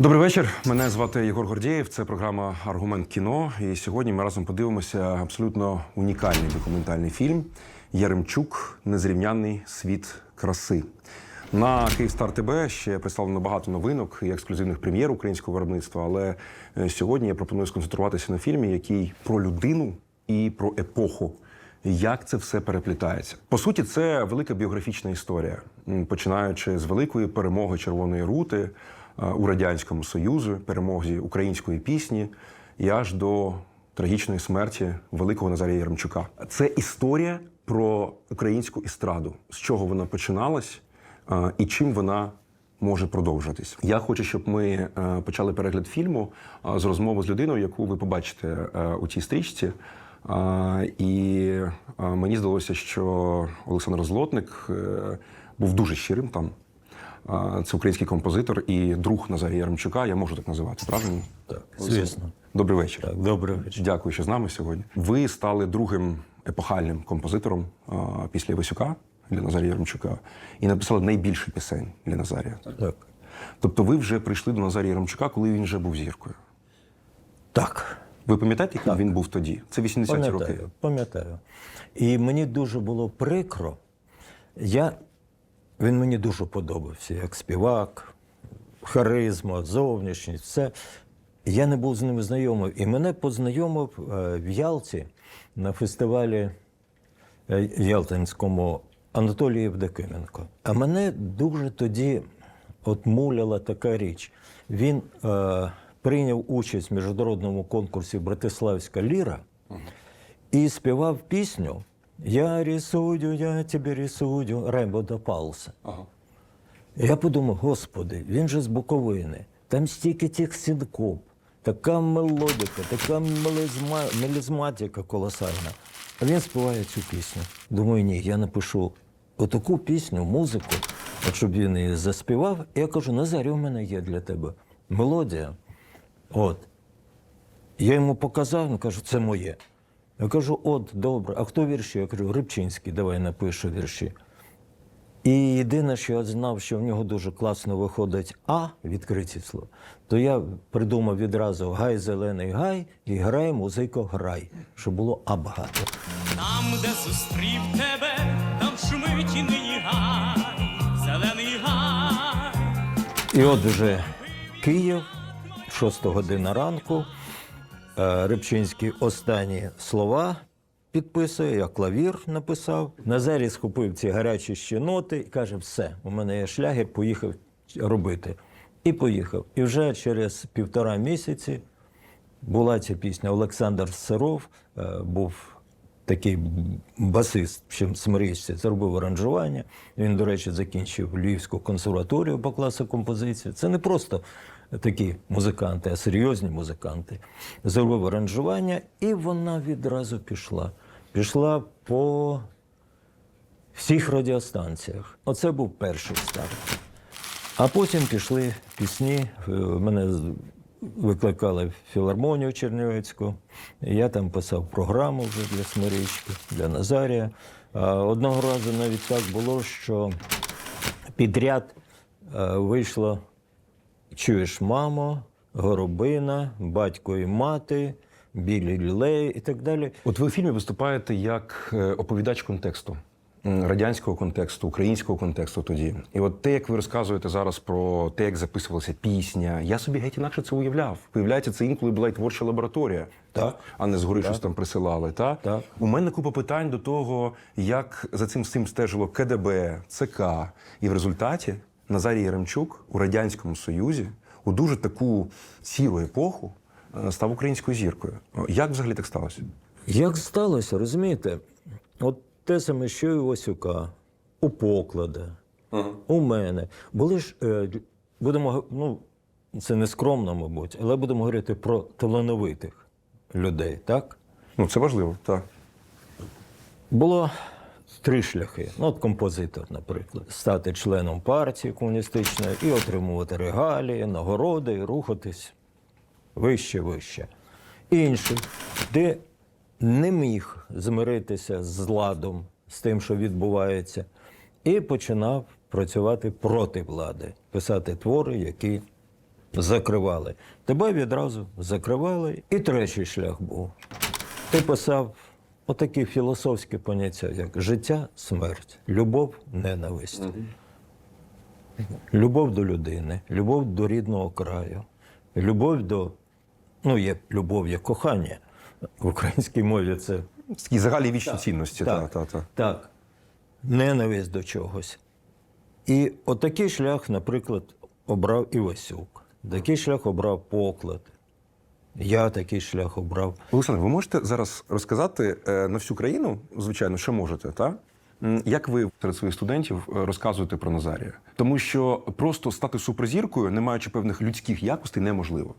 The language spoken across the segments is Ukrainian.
Добрий вечір. Мене звати Єгор Гордєєв. Це програма Аргумент кіно. І сьогодні ми разом подивимося абсолютно унікальний документальний фільм Яремчук Незрівнянний світ краси. На Київстар ТБ ще представлено багато новинок і ексклюзивних прем'єр українського виробництва. Але е, сьогодні я пропоную сконцентруватися на фільмі, який про людину і про епоху. Як це все переплітається? По суті, це велика біографічна історія, починаючи з великої перемоги Червоної рути у радянському Союзі, перемозі української пісні, і аж до трагічної смерті великого Назарія Яремчука. Це історія про українську естраду, з чого вона починалась е, і чим вона може продовжитись. Я хочу, щоб ми е, почали перегляд фільму е, з розмови з людиною, яку ви побачите е, у цій стрічці. І мені здалося, що Олександр Злотник е, був дуже щирим там. Це український композитор і друг Назарія Яремчука. Я можу так називати, правильно? Так, звісно. Добрий вечір. Так, добрий вечір. Дякую, що з нами сьогодні. Ви стали другим епохальним композитором після Івасюка для Назарія Яремчука і написали найбільше пісень для Назарія. Так. Тобто, ви вже прийшли до Назарія Яремчука, коли він вже був зіркою. Так. Ви пам'ятаєте, яким він був тоді? Це 80-ті роки. Пам'ятаю. І мені дуже було прикро. Я, він мені дуже подобався, як співак, харизма, зовнішність, все. Я не був з ним знайомий. І мене познайомив е, в Ялті на фестивалі е, Ялтинському Анатолій Євдокименко. А мене дуже тоді от муляла така річ. Він е, прийняв участь в міжнародному конкурсі Братиславська ліра і співав пісню Я рисую, я тебе рисую, Рембо до Пауса. Ага. Я подумав, господи, він же з Буковини, там стільки тих синкоп, така мелодика, така мелізма, мелізматика колосальна. А він співає цю пісню. Думаю, ні, я напишу отаку пісню, музику, от щоб він її заспівав. І я кажу, Назарі, у мене є для тебе мелодія. От. Я йому показав, він каже, це моє. Я кажу, от, добре, а хто вірші? Я кажу, Рибчинський, давай напишу вірші. І єдине, що я знав, що в нього дуже класно виходить А, відкриті слова, то я придумав відразу гай, зелений гай і грай, музико, грай, щоб було А багато. Там, де зустрів тебе, там шумить і нині гай, зелений гай. І от вже Київ, 6 година ранку. Е, Рибчинський останні слова підписує, я клавір написав. Назарій схопив ці гарячі щеноти і каже: все, у мене є шлягер, поїхав робити. І поїхав. І вже через півтора місяці була ця пісня. Олександр Сиров е, був такий басист, чим смирічці, зробив аранжування. Він, до речі, закінчив Львівську консерваторію по класу композиції. Це не просто такі музиканти, а серйозні музиканти. Зробив аранжування, і вона відразу пішла. Пішла по всіх радіостанціях. Оце був перший старт. А потім пішли пісні. Е, Мене викликали філармонію Чернівецьку. Я там писав програму вже для Смирічки, для Назарія. Одного разу навіть так було, що підряд е, вийшло Чуєш, мамо, горобина, батько і мати, білі лілеї і так далі. От ви у фільмі виступаєте як е, оповідач контексту. Радянського контексту, українського контексту тоді. І от те, як ви розказуєте зараз про те, як записувалася пісня, я собі геть інакше це уявляв. Виявляється, це інколи була й творча лабораторія, Так. а не згори щось там присилали. Та? Так. У мене купа питань до того, як за цим всім стежило КДБ, ЦК. І в результаті Назарій Яремчук у Радянському Союзі у дуже таку сіру епоху е, став українською зіркою. Як взагалі так сталося? Як сталося, розумієте? От те саме, що і у Васюка, у Поклада, у мене. Були ж, е, будемо, ну, це не скромно, мабуть, але будемо говорити про талановитих людей, так? Ну, це важливо, так. Було три шляхи. Ну, от композитор, наприклад, стати членом партії комуністичної і отримувати регалії, нагороди, і рухатись вище, вище. Інший, де не міг змиритися з ладом, з тим, що відбувається, і починав працювати проти влади, писати твори, які закривали. Тебе відразу закривали, і третій шлях був. Ти писав отакі філософські поняття, як життя, смерть, любов, ненависть. Любов до людини, любов до рідного краю, любов до. Ну, є любов, є кохання. В українській мові це Такі загальні вічні цінності. Та, так, та, та. так. Ненависть до чогось. І отакий шлях, наприклад, обрав Івасюк. Такий шлях обрав поклад. Я такий шлях обрав. Олександр, ви можете зараз розказати е, на всю країну, звичайно, що можете, та? М, Як ви серед своїх студентів е, розказуєте про Назарія? Тому що просто стати суперзіркою, не маючи певних людських якостей, неможливо.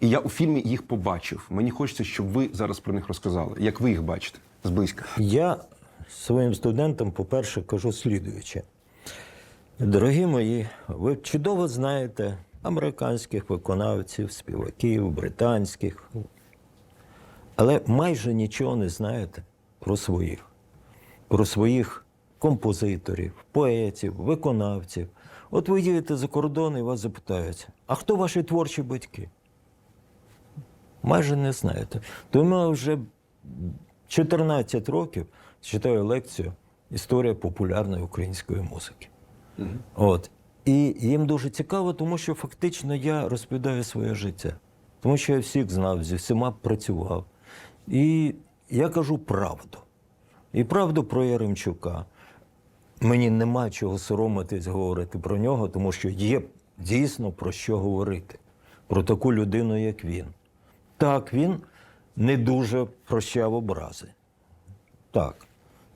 І я у фільмі їх побачив. Мені хочеться, щоб ви зараз про них розказали. Як ви їх бачите зблизька? Я своїм студентам, по-перше, кажу слідуюче. Дорогі мої, ви чудово знаєте американських виконавців, співаків, британських, але майже нічого не знаєте про своїх, про своїх композиторів, поетів, виконавців. От ви їдете за кордон і вас запитають, а хто ваші творчі батьки? Майже не знаєте. Тому вже 14 років читаю лекцію Історія популярної української музики. От. І їм дуже цікаво, тому що фактично я розповідаю своє життя. Тому що я всіх знав, зі всіма працював. І я кажу правду. І правду про Яремчука. Мені нема чого соромитись говорити про нього, тому що є дійсно про що говорити. Про таку людину, як він. Так, він не дуже прощав образи. Так.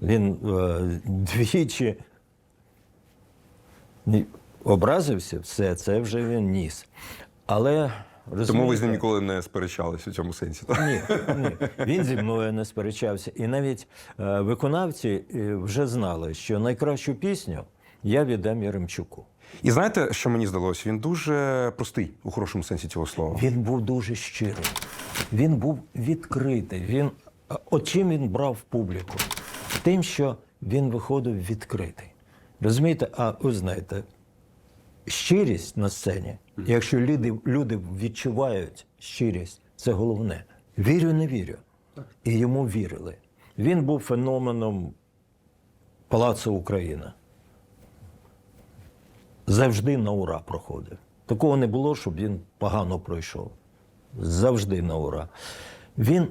Він е, двічі образився, все, це вже він ніс. Але Тому ви з ним ніколи не сперечались у цьому сенсі. Так? ні, ні. Він зі мною не сперечався. І навіть е, виконавці е, вже знали, що найкращу пісню я віддам Яремчуку. І знаєте, що мені здалося? Він дуже простий у хорошому сенсі цього слова. Він був дуже щирий, він був відкритий. Він, а от чим він брав публіку? Тим, що він виходив відкритий. Розумієте, а ви знаєте, щирість на сцені, якщо люди, люди відчувають щирість, це головне. Вірю, не вірю. І йому вірили. Він був феноменом Палацу Україна. Завжди на ура проходив. Такого не було, щоб він погано пройшов. Завжди на ура. Він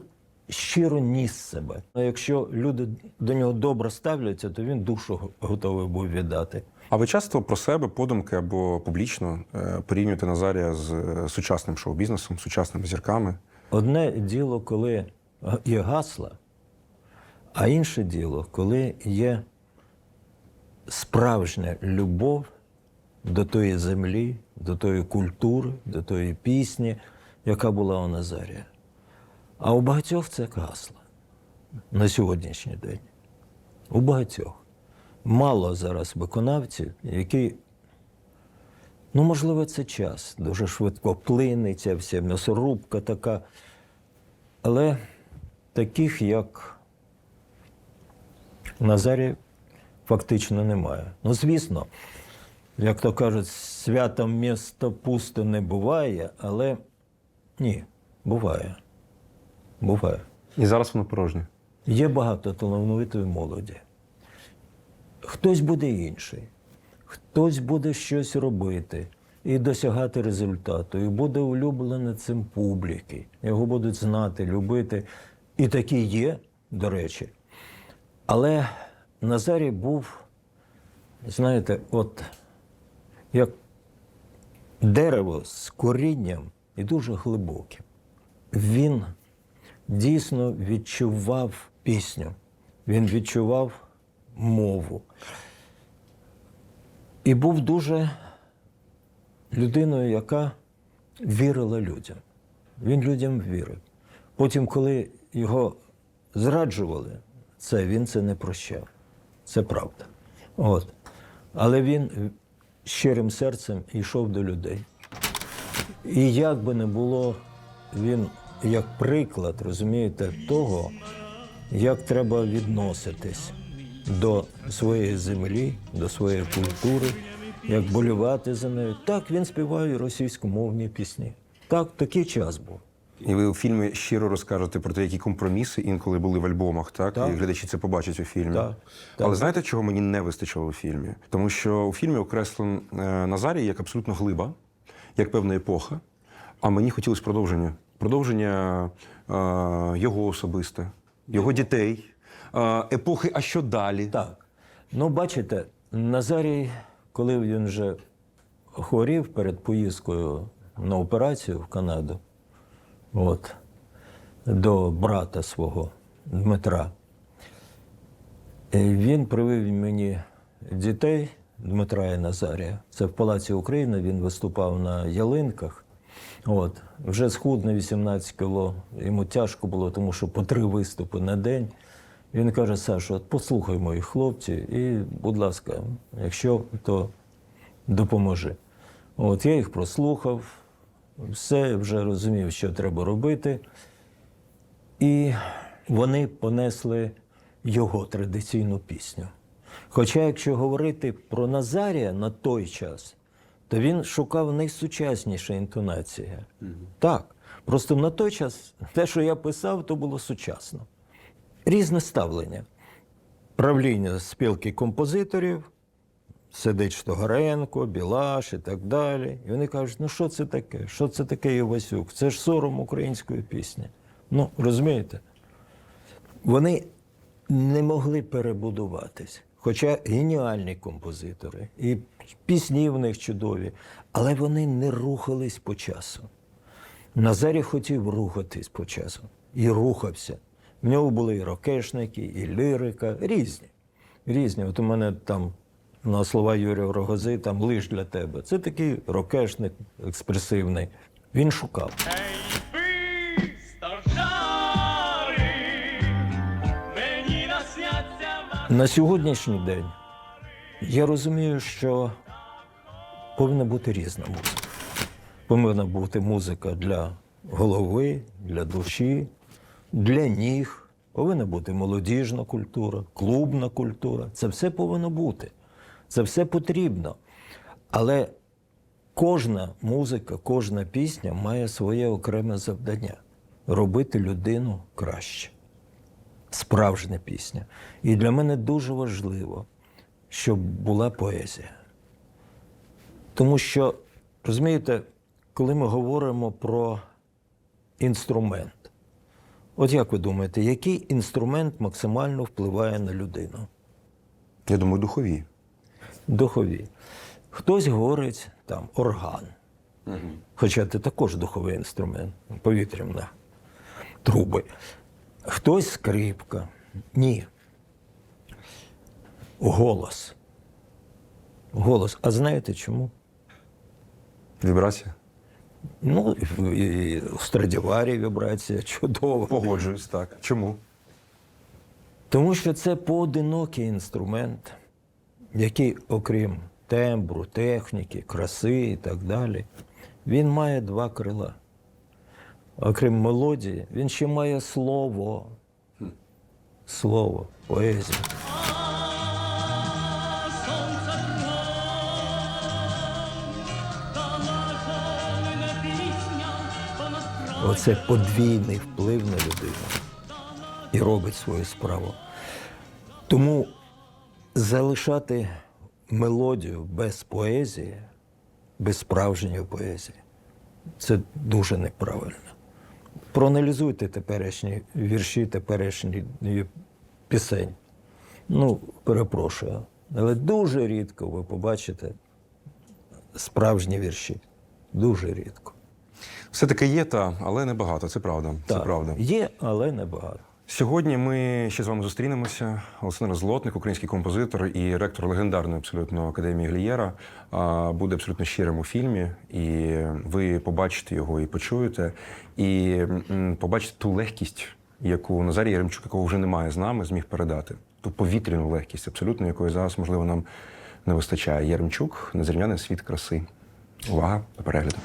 щиро ніс себе. А якщо люди до нього добре ставляться, то він душу готовий був віддати. А ви часто про себе подумки або публічно е, порівнюєте Назарія з е, сучасним шоу-бізнесом, сучасними зірками? Одне діло, коли є гасла, а інше діло, коли є справжня любов до тої землі, до тої культури, до тої пісні, яка була у Назарія. А у багатьох це гасла на сьогоднішній день. У багатьох. Мало зараз виконавців, які Ну, можливо, це час. Дуже швидко плине вся м'ясорубка така. Але таких, як Назарій, фактично немає. Ну, звісно, як то кажуть, святом місто пусто не буває, але ні, буває. Буває. І зараз воно порожнє. Є багато талановитої молоді. Хтось буде інший, хтось буде щось робити і досягати результату, і буде улюблений цим публіки. Його будуть знати, любити. І такі є, до речі. Але Назарій був, знаєте, от як дерево з корінням і дуже глибоким. Він дійсно відчував пісню, він відчував мову. І був дуже людиною, яка вірила людям. Він людям вірив. Потім, коли його зраджували, це він це не прощав. Це правда. От. Але він щирим серцем йшов до людей. І як би не було, він як приклад, розумієте, того, як треба відноситись до своєї землі, до своєї культури як болювати за нею. Так він співає російськомовні пісні. Так, такий час був. І ви у фільмі щиро розкажете про те, які компроміси інколи були в альбомах, так? Так. І глядачі це побачать у фільмі. Так, Але знаєте, чого мені не вистачило у фільмі? Тому що у фільмі окреслен е, Назарій як абсолютно глиба, як певна епоха. А мені хотілося продовження. Продовження е, його особисте, його дітей, е, епохи, а що далі? Так. Ну, бачите, Назарій, коли він вже хворів перед поїздкою на операцію в Канаду, от, до брата свого Дмитра, е, він привив мені дітей Дмитра і Назарія. Це в Палаці України він виступав на ялинках. От, вже схуд на 18 кіло. Йому тяжко було, тому що по три виступи на день. Він каже: Саша, от послухай моїх хлопців, і, будь ласка, якщо то допоможи. От я їх прослухав, все вже розумів, що треба робити. І вони понесли його традиційну пісню. Хоча, якщо говорити про Назарія на той час, то він шукав найсучасніша інтонація. Так. Просто на той час те, що я писав, то було сучасно. Різне ставлення. Правління спілки композиторів, сидить Штогаренко, Білаш і так далі. І вони кажуть, ну що це таке? Що це таке Івасюк? Це ж сором української пісні. Ну, розумієте? Вони не могли перебудуватись. Хоча геніальні композитори, і пісні в них чудові, але вони не рухались по часу. Назарій хотів рухатись по часу і рухався. В нього були і рокешники, і лірика, різні. Різні. От у мене там на слова Юрія Рогози, там лиш для тебе. Це такий рокешник експресивний. Він шукав. На сьогоднішній день я розумію, що повинна бути різна музика. Повинна бути музика для голови, для душі, для ніг. Повинна бути молодіжна культура, клубна культура. Це все повинно бути. Це все потрібно. Але кожна музика, кожна пісня має своє окреме завдання робити людину краще справжня пісня. І для мене дуже важливо, щоб була поезія. Тому що, розумієте, коли ми говоримо про інструмент, от як ви думаєте, який інструмент максимально впливає на людину? Я думаю, духові. Духові. Хтось говорить там орган. Хоча це також духовий інструмент, повітряна труби. Хтось скрипка. Ні. Голос. Голос. А знаєте чому? Вібрація? Ну, і- і у Страдіварі вібрація чудова. Погоджуюсь, так. Чому? Тому що це поодинокий інструмент, який, окрім тембру, техніки, краси і так далі, він має два крила. Окрім мелодії, він ще має слово. Слово, поезію. Оце подвійний вплив на людину і робить свою справу. Тому залишати мелодію без поезії, без справжньої поезії, це дуже неправильно. Проаналізуйте теперішні вірші, теперішні пісень. Ну, перепрошую, але дуже рідко ви побачите справжні вірші. Дуже рідко. Все-таки є та, але небагато. Це правда. Це правда. Є, але небагато. Сьогодні ми ще з вами зустрінемося. Олександр Злотник, український композитор і ректор легендарної абсолютно академії Глієра, буде абсолютно щирим у фільмі, і ви побачите його і почуєте, і побачите ту легкість, яку Назарій Яремчук, якого вже немає з нами, зміг передати. Ту повітряну легкість, абсолютно якої зараз, можливо, нам не вистачає. Яремчук, незрівняний світ краси. Увага до перегляду.